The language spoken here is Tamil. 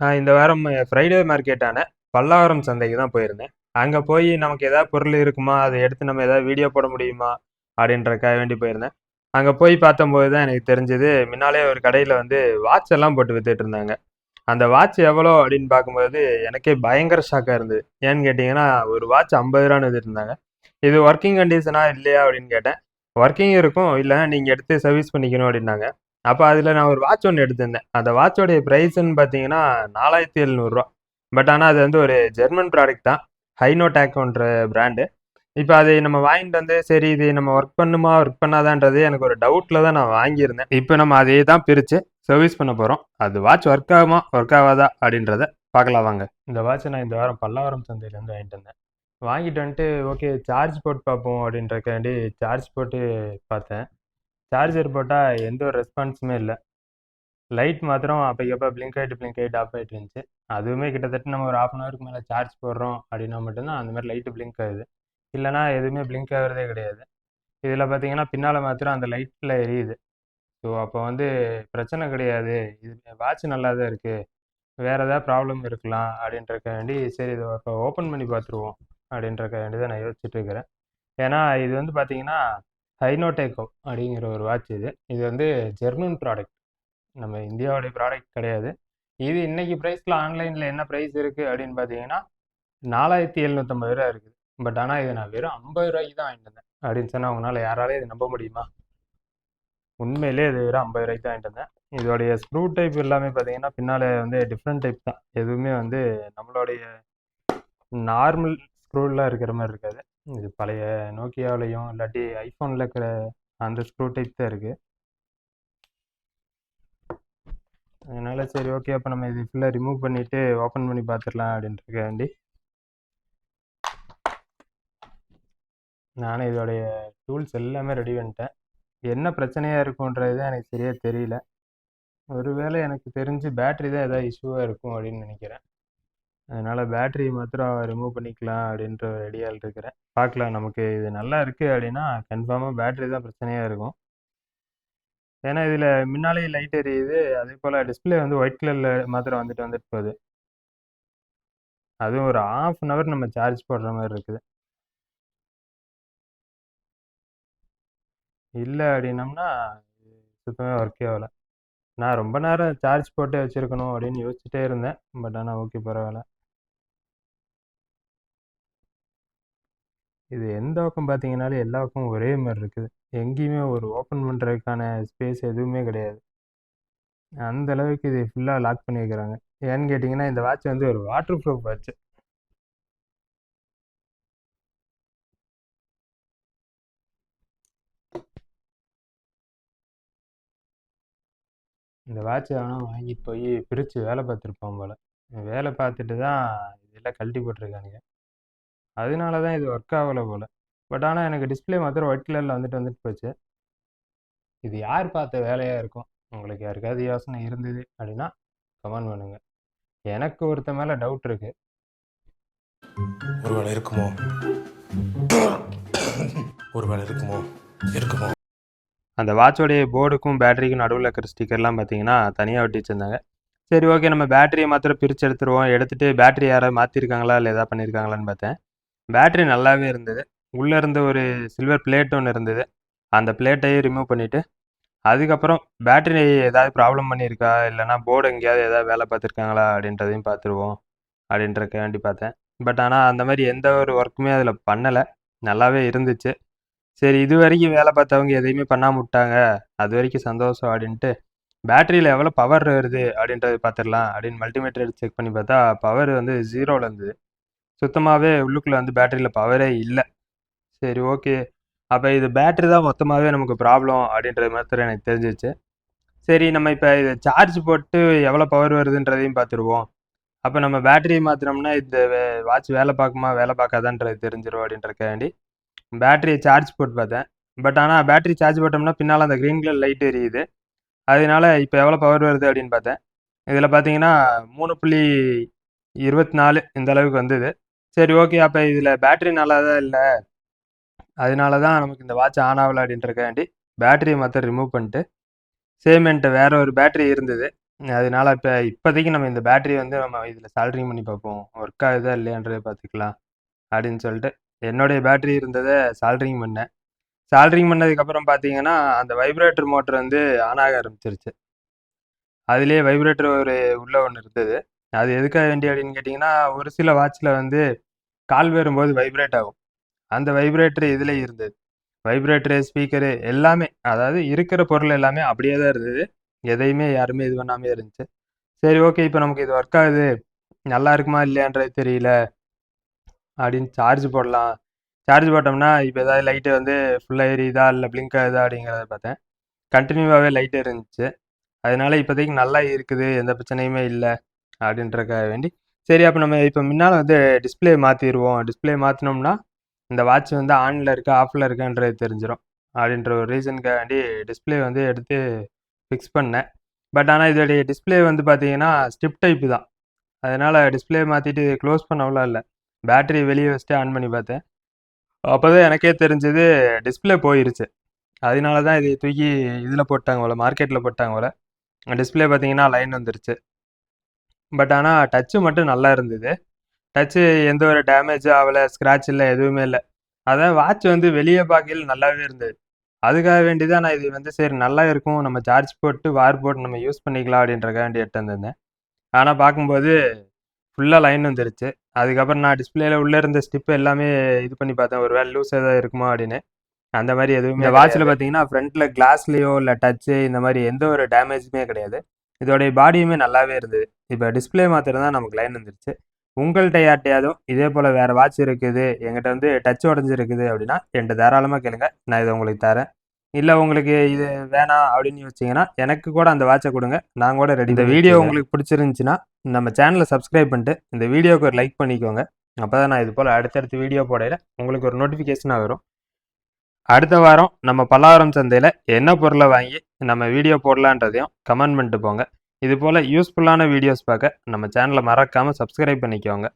நான் இந்த வாரம் ஃப்ரைடே மார்க்கெட்டான பல்லாவரம் சந்தைக்கு தான் போயிருந்தேன். அங்கே போய் நமக்கு எதாவது பொருள் இருக்குமா? அதை எடுத்து நம்ம எதாவது வீடியோ போட முடியுமா? அப்படின்றக்காக வேண்டி போயிருந்தேன். அங்கே போய் பார்த்தம்போது தான் எனக்கு தெரிஞ்சது, முன்னாலே ஒரு கடையில் வந்து வாட்ச் எல்லாம் போட்டு வித்துட்டு இருந்தாங்க. அந்த வாட்ச் எவ்வளோ அப்படின்னு பார்க்கும்போது, எனக்கே பயங்கர ஷாக்காக இருந்தது. ஏன்னு கேட்டிங்கன்னா ஒரு வாட்ச் ரூ. 50ன்னு வித்துட்டுருந்தாங்க. இது ஒர்க்கிங் கண்டிஷனாக இல்லையா? அப்படின்னு கேட்டேன். ஒர்க்கிங் இருக்கும். இல்லை நீங்கள் எடுத்து சர்வீஸ் பண்ணிக்கணும் அப்படின்னாங்க. அப்போ அதில் நான் ஒரு வாட்ச் ஒன்று எடுத்திருந்தேன். அந்த வாட்சோடைய ப்ரைஸ்ன்னு பார்த்தீங்கன்னா, நாலாயிரத்தி எழுநூறுரூவா பட் ஆனால் அது வந்து ஒரு ஜெர்மன் ப்ராடக்ட் தான். ஹைனோடேக்ன்ற பிராண்டு. இப்போ அதை நம்ம வாங்கிட்டு வந்து, சரி இது நம்ம ஒர்க் பண்ணுமா? ஒர்க் பண்ணாதான்றது எனக்கு ஒரு டவுட்டில் தான் நான் வாங்கியிருந்தேன். இப்போ நம்ம அதே தான் பிரித்து சர்வீஸ் பண்ண போகிறோம் அது வாட்ச் ஒர்க் ஆகுமா? ஒர்க் ஆகாதா அப்படின்றத பார்க்கலாம் வாங்க. இந்த வாட்சை நான் இந்த வாரம் பல்லாவரம் சந்தையிலேருந்து வாங்கிட்டு வந்தேன். வாங்கிட்டு வந்துட்டு, ஓகே சார்ஜ் போட்டு பார்ப்போம் அப்படின்றதுக்காண்டி சார்ஜ் போட்டு பார்த்தேன். சார்ஜர் போட்டால் எந்த ஒரு ரெஸ்பான்ஸுமே இல்லை லைட் மாத்திரம் அப்பைக்கப்ப பிளிங்க் ஆயிட்டு, பிளிங்க் ஆயிட்டு ஆஃப் ஆகிட்டு இருந்துச்சு. அதுவுமே கிட்டத்தட்ட நம்ம ஒரு 1/2 அன் ஹவருக்கு மேலே சார்ஜ் போடுறோம் அப்படின்னா மட்டும்தான் அந்த மாதிரி லைட்டு பிளிங்க் ஆகுது. இல்லைனா எதுவுமே பிளிங்க் ஆகிறதே கிடையாது. இதில் பார்த்தீங்கன்னா, பின்னால் மாத்திரம் அந்த லைட்டில் எரியுது. ஸோ அப்போ வந்து பிரச்சனை கிடையாது. இது வாட்ச் நல்லா தான் இருக்குது வேறு ஏதாவது ப்ராப்ளம் இருக்கலாம் அப்படின்றதுக்காண்டி, சரி இதை இப்போ ஓப்பன் பண்ணி பார்த்துருவோம் அப்படின்றதுக்காண்டி தான் நான் யோசிச்சுட்டு இருக்கிறேன். ஏன்னா இது வந்து பார்த்தீங்கன்னா, ஹைனோடேக்கோ அப்படிங்கிற ஒரு வாட்ச் இது. இது வந்து ஜெர்மன் ப்ராடக்ட். நம்ம இந்தியாவுடைய ப்ராடக்ட் கிடையாது. இது இன்னைக்கு ப்ரைஸில் ஆன்லைனில் என்ன ப்ரைஸ் இருக்குது அப்படின்னு பார்த்தீங்கன்னா, நாலாயிரத்தி எழுநூற்றம்பது ரூபா இருக்குது. பட் ஆனால் இதை நான் வெறும் ஐம்பது ரூபாய்க்கு தான் வாங்கிட்டு வந்தேன். அப்படின்னு சொன்னால் உங்களால் யாராலே இதை நம்ப முடியுமா? உண்மையிலேயே இது வெறும் ஐம்பது ரூபாய்க்கு தான் வாங்கிட்டு வந்தேன். இதோடைய ஸ்க்ரூ டைப் எல்லாமே பார்த்தீங்கன்னா, பின்னால் வந்து டிஃப்ரெண்ட் டைப் தான். எதுவுமே வந்து நம்மளுடைய நார்மல் ஸ்க்ரூலாம் இருக்கிற மாதிரி இருக்காது. இது பழைய நோக்கியாவிலையும் இல்லாட்டி ஐஃபோனில் இருக்கிற அந்த ஸ்க்ரூ டைப் தான் இருக்குது அதனால் சரி ஓகே. அப்போ நம்ம இது ஃபுல்லாக ரிமூவ் பண்ணிவிட்டு ஓப்பன் பண்ணி பார்த்துடலாம் அப்படின்ட்டு வேண்டி நானும் இதோடைய டூல்ஸ் எல்லாமே ரெடி பண்ணிட்டேன். என்ன பிரச்சனையாக இருக்குன்றது தான் எனக்கு சரியாக தெரியல. ஒருவேளை எனக்கு தெரிஞ்சு பேட்டரி தான் எதாவது இஷ்யூவாக இருக்கும் அப்படின்னு நினைக்கிறேன். அதனால பேட்ரி மாத்திரம் ரிமூவ் பண்ணிக்கலாம் அப்படின்ற ஒரு ஐடியாவில் இருக்கிறேன். பார்க்கலாம் நமக்கு இது நல்லா இருக்குது அப்படின்னா, கன்ஃபார்மாக பேட்டரி தான் பிரச்சனையாக இருக்கும். ஏன்னா இதில் முன்னாலேயே லைட் எரியுது. அதே போல் டிஸ்ப்ளே வந்து ஒயிட் கலரில் மாத்திரம் வந்துட்டு வந்துட்டு போகுது. அதுவும் ஒரு 1/2 அன் ஹவர் நம்ம சார்ஜ் போடுற மாதிரி இருக்குது. இல்லை அப்படின்னம்னா, சுத்தமாக ஒர்க்கே ஆகலை நான் ரொம்ப நேரம் சார்ஜ் போட்டு வச்சுருக்கணும் அப்படின்னு யோசிச்சுட்டே இருந்தேன். பட் ஆனால் ஓகே பரவாயில்ல இது எந்த பக்கம் பார்த்தீங்கனாலும் எல்லா பக்கமும் ஒரே மாதிரி இருக்குது. எங்கேயுமே ஒரு ஓப்பன் பண்ணுறதுக்கான ஸ்பேஸ் எதுவுமே கிடையாது. அந்த அளவுக்கு இது ஃபுல்லாக லாக் பண்ணி வைக்கிறாங்க. ஏன்னு கேட்டிங்கன்னா இந்த வாட்ச் வந்து ஒரு வாட்டர் ப்ரூஃப் வாட்ச். இந்த வாட்ச வேணால் வாங்கிட்டு போய் பிரித்து வேலை பார்த்துருப்பான் போல் வேலை பார்த்துட்டு தான் இதெல்லாம் கழட்டி போட்டிருக்கானுங்க அதனால தான் இது ஒர்க் ஆகல போல. பட் ஆனா எனக்கு டிஸ்ப்ளே மாத்திரம் ஒயிட் கலர்ல வந்துட்டு வந்துட்டு போச்சு. இது யார் பார்த்த வேலையா இருக்கும்? உங்களுக்கு யாருக்காவது யோசனை இருந்தது அப்படின்னா, கமெண்ட் பண்ணுங்க. எனக்கு ஒருத்தன் மேல டவுட் இருக்கு. ஒருவேளை இருக்குமோ? ஒருவேளை இருக்குமோ? இருக்குமோ? அந்த வாட்சோடைய போர்டுக்கும், பேட்டரிக்கும் நடுவுல இருக்கிற ஸ்டிக்கர்லாம் பார்த்தீங்கன்னா, தனியா ஒட்டி வச்சிருந்தாங்க. சரி ஓகே நம்ம பேட்டரிய மாத்திரம் பிரிச்சு எடுத்துருவோம். எடுத்துட்டு பேட்டரி யாராவது மாத்திருக்காங்களா? இல்ல ஏதாவது பண்ணியிருக்காங்களான்னு பார்த்தேன். பேட்ரி நல்லாவே இருந்தது. உள்ளே இருந்த ஒரு சில்வர் பிளேட் ஒன்று இருந்தது. அந்த பிளேட்டையும் ரிமூவ் பண்ணிவிட்டு அதுக்கப்புறம் பேட்ரி ஏதாவது ப்ராப்ளம் பண்ணியிருக்கா? இல்லைனா போர்டு எங்கேயாவது ஏதாவது வேலை பார்த்துருக்காங்களா? அப்படின்றதையும் பார்த்துருவோம். அப்படின்றதுக்காண்டி பார்த்தேன். பட் ஆனால் அந்த மாதிரி எந்த ஒரு ஒர்க்குமே அதில் பண்ணலை நல்லாவே இருந்துச்சு. சரி இது வரைக்கும் வேலை பார்த்தவங்க எதையுமே பண்ணாமல் விட்டாங்க. அது வரைக்கும் சந்தோஷம் அப்படின்ட்டு, பேட்டரியில் எவ்வளோ பவர் வருது அப்படின்றத பார்த்துடலாம் அப்படின்னு மல்டிமீட்டர் எடுத்து செக் பண்ணி பார்த்தா, பவர் வந்து ஜீரோவில் இருந்தது. சுத்தமாகவே உள்ளுக்குள்ள வந்து பேட்டரியில் பவரே இல்லை சரி ஓகே. அப்போ இது பேட்டரி தான் மொத்தமாகவே நமக்கு ப்ராப்ளம் அப்படின்றது மாத்திரம் எனக்கு தெரிஞ்சிச்சு சரி நம்ம இப்போ இதை சார்ஜ் போட்டு எவ்வளோ பவர் வருதுன்றதையும் பார்த்துருவோம். அப்போ நம்ம பேட்டரிய மாற்றினோம்னா இந்த வே வாட்ச் வேலை பார்க்குமா? வேலை பார்க்காதான்றது தெரிஞ்சிடும் அப்படின்றதுக்காண்டி, பேட்டரியை சார்ஜ் போட்டு பார்த்தேன். பட் ஆனால் பேட்டரி சார்ஜ் போட்டோம்னா பின்னால் அந்த க்ரீன் கலர் லைட் எரியுது. அதனால இப்போ எவ்வளோ பவர் வருது அப்படின்னு பார்த்தேன். இதில் பார்த்தீங்கன்னா 3.24 இந்த அளவுக்கு வந்தது. சரி ஓகே. அப்ப இதுல பேட்டரி நல்லா தான் இல்லை அதனால தான் நமக்கு இந்த வாட்ச் ஆன் ஆகல அப்படின்றக்காண்டி பேட்டரியை மற்ற ரிமூவ் பண்ணிட்டு, சேம் வேற ஒரு பேட்டரி இருந்தது. அதனால இப்போ இப்போதைக்கு நம்ம இந்த பேட்டரி வந்து நம்ம இதில் சால்ட்ரிங் பண்ணி பார்ப்போம் ஒர்க் ஆகுதா இல்லையான்றதை பார்த்துக்கலாம் அப்படின்னு சொல்லிட்டு என்னுடைய பேட்டரி இருந்ததை சால்ட்ரிங் பண்ணேன் சால்ட்ரிங் பண்ணதுக்கப்புறம் பார்த்தீங்கன்னா அந்த வைப்ரேட்டர் மோட்டர் வந்து ஆன் ஆக ஆரம்பிச்சிருச்சு அதுலேயே வைப்ரேட்டர் ஒரு உள்ள ஒன்று இருந்தது அது எதுக்காக வேண்டிய அப்படின்னு கேட்டிங்கன்னா ஒரு சில வாட்சில் வந்து கால் வரும்போது வைப்ரேட் ஆகும். அந்த வைப்ரேட்டர் இதில் இருந்தது. வைப்ரேட்டரு ஸ்பீக்கரு எல்லாமே அதாவது இருக்கிற பொருள் எல்லாமே அப்படியே தான் இருந்தது. எதையுமே யாருமே இது பண்ணாமே இருந்துச்சு. சரி ஓகே இப்போ நமக்கு இது ஒர்க் ஆகுது. நல்லா இருக்குமா இல்லையான்றது தெரியல. அப்படின்னு சார்ஜ் போடலாம். சார்ஜ் போட்டோம்னா இப்போ ஏதாவது லைட்டு வந்து ஃபுல்லாக எரியுதா இல்லை பிளிங்க் ஆகுதா அப்படிங்கிறத பார்த்தேன். கண்டினியூவாகவே லைட் இருந்துச்சு. அதனால இப்போதைக்கு நல்லா இருக்குது. எந்த பிரச்சனையுமே இல்லை. அப்படின்றக்காக வேண்டி. சரி அப்போ நம்ம இப்போ முன்னால் வந்து டிஸ்பிளே மாற்றிடுவோம் டிஸ்பிளே மாற்றினோம்னா இந்த வாட்ச் வந்து ஆனில் இருக்கா ஆஃபில் இருக்கான்றது தெரிஞ்சிடும் அப்படின்ற ஒரு ரீசனுக்காக வேண்டி டிஸ்பிளே வந்து எடுத்து ஃபிக்ஸ் பண்ணேன். பட் ஆனால் இதோடைய டிஸ்பிளே வந்து பார்த்தீங்கன்னா ஸ்டிப் டைப்பு தான். அதனால் டிஸ்பிளே மாற்றிட்டு க்ளோஸ் பண்ணவெல்லாம் இல்லை. பேட்டரி வெளியே வச்சுட்டு ஆன் பண்ணி பார்த்தேன். அப்போ தான் எனக்கே தெரிஞ்சது டிஸ்பிளே போயிருச்சு. அதனால தான் இது தூக்கி இதில் போட்டாங்க போல மார்க்கெட்டில் போட்டாங்க போல. டிஸ்பிளே பார்த்தீங்கன்னா லைன் வந்துருச்சு. பட் ஆனால் டச்சு மட்டும் நல்லா இருந்தது. டச்சு எந்த ஒரு டேமேஜும் ஆகலை ஸ்க்ராட்ச் இல்லை எதுவுமே இல்லை. அதான் வாட்ச் வந்து வெளியே பார்க்கையில் நல்லாவே இருந்தது. அதுக்காக வேண்டி தான் நான் இது வந்து சரி நல்லா இருக்கும் நம்ம சார்ஜ் போட்டு வார் போட்டு நம்ம யூஸ் பண்ணிக்கலாம் அப்படின்றக்காக வேண்டி எடுத்து வந்திருந்தேன். ஆனால் பார்க்கும்போது ஃபுல்லாக லைன் வந்துருச்சு. அதுக்கப்புறம் நான் டிஸ்பிளேல உள்ளே இருந்த ஸ்டிப் எல்லாமே இது பண்ணி பார்த்தேன். ஒரு வேலை லூஸ் ஏதாவது இருக்குமா அப்படின்னு. அந்த மாதிரி எதுவுமே இந்த வாட்சில் பார்த்தீங்கன்னா ஃப்ரண்ட்டில் கிளாஸ்லேயோ இல்லை டச்சு இந்த மாதிரி எந்த ஒரு டேமேஜுமே கிடையாது. இதோடைய பாடியுமே நல்லாவே இருந்தது. இப்போ டிஸ்பிளே மாத்திரம் தான் நமக்கு லைன் வந்துருச்சு. உங்கள்கிட்ட யார்ட்டையாதும் இதே போல் வேறு வாட்ச் இருக்குது எங்கிட்ட வந்து டச் உடஞ்சிருக்குது அப்படின்னா என்கிட்ட தாராளமாக கேளுங்க. நான் இதை உங்களுக்கு தரேன். இல்லை உங்களுக்கு இது வேணாம் அப்படின்னு வச்சிங்கன்னா எனக்கு கூட அந்த வாட்சை கொடுங்க. நான் கூட ரெடி இந்த வீடியோ உங்களுக்கு பிடிச்சிருந்துச்சுன்னா நம்ம சேனலை சப்ஸ்கிரைப் பண்ணிட்டு இந்த வீடியோக்கு ஒரு லைக் பண்ணிக்கோங்க. அப்போ தான் நான் இது போல் அடுத்தடுத்து வீடியோ போடையில் உங்களுக்கு ஒரு நோட்டிஃபிகேஷனாக வரும். அடுத்த வாரம் நம்ம பல்லாவரம் சந்தையில் என்ன பொருளை வாங்கி நம்ம வீடியோ போடலான்றதையும் கமெண்ட் பண்ணிட்டு போங்க. இது போல் யூஸ்ஃபுல்லான வீடியோஸ் பார்க்க நம்ம சேனலை மறக்காமல் சப்ஸ்கிரைப் பண்ணிக்கோங்க.